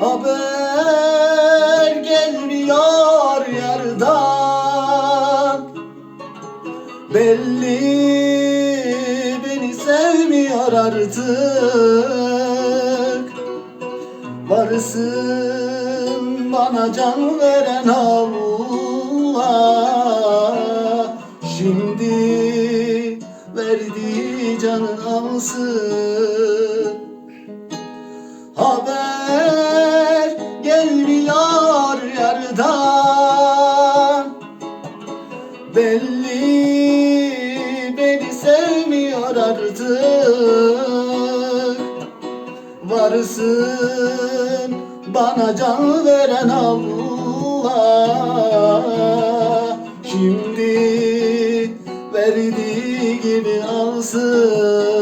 Haber gelmiyor yardan Belli beni sevmiyor artık. Varsın bana can veren Allah. Şimdi verdiği canı alsın yardan Belli beni sevmiyor artık Varsın bana can veren Allah. Şimdi verdiği gibi alsın